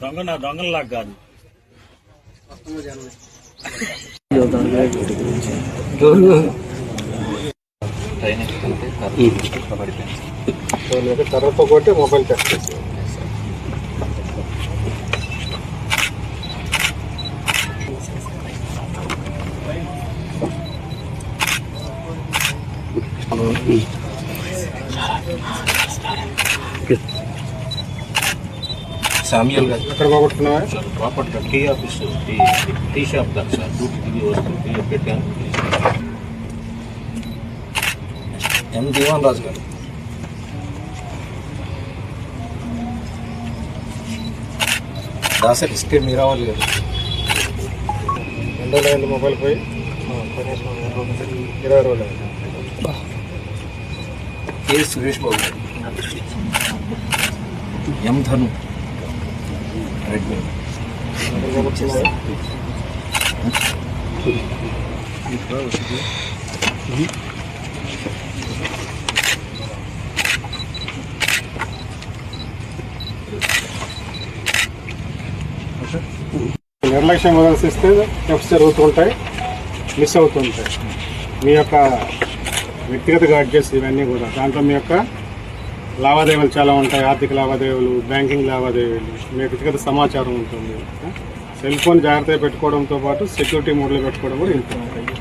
దొంగ నా దొంగలాగా కాదు. కర్రతో కొట్టి మొబైల్ టెస్ట్ చేసి సామ్యుల్ గారు. ఎక్కడ పోగొట్టుకున్నావా? ప్రాపర్గా tea office tea tea shop దాకా సార్. డ్యూటీ దిగి వస్తుంది పెట్టాను. ఎం జీవన్ రాజు గారు. దాసరి ఎస్కే మీరావాలి గారు. రోజులు అయింది మొబైల్ పోయి. ఇరవై రోజులు కె సురేష్ బాబు గారు. ఎం ధను. నిర్లక్ష్యం వదిలేసిస్తే టెప్స్ జరుగుతుంటాయి మిస్ అవుతుంటాయి మీ యొక్క వ్యక్తిగత గాడ్జెట్స్ ఇవన్నీ కూడా దాంట్లో మీ యొక్క లావాదేవీలు చాలా ఉంటాయి. ఆర్థిక లావాదేవీలు బ్యాంకింగ్ లావాదేవీలు మీ వ్యక్తిగత సమాచారం ఉంటుంది. సెల్ ఫోన్ జాగ్రత్తగా పెట్టుకోవడంతో పాటు సెక్యూరిటీ మోడ్లో పెట్టుకోవడం కూడా ఇంపార్టెంట్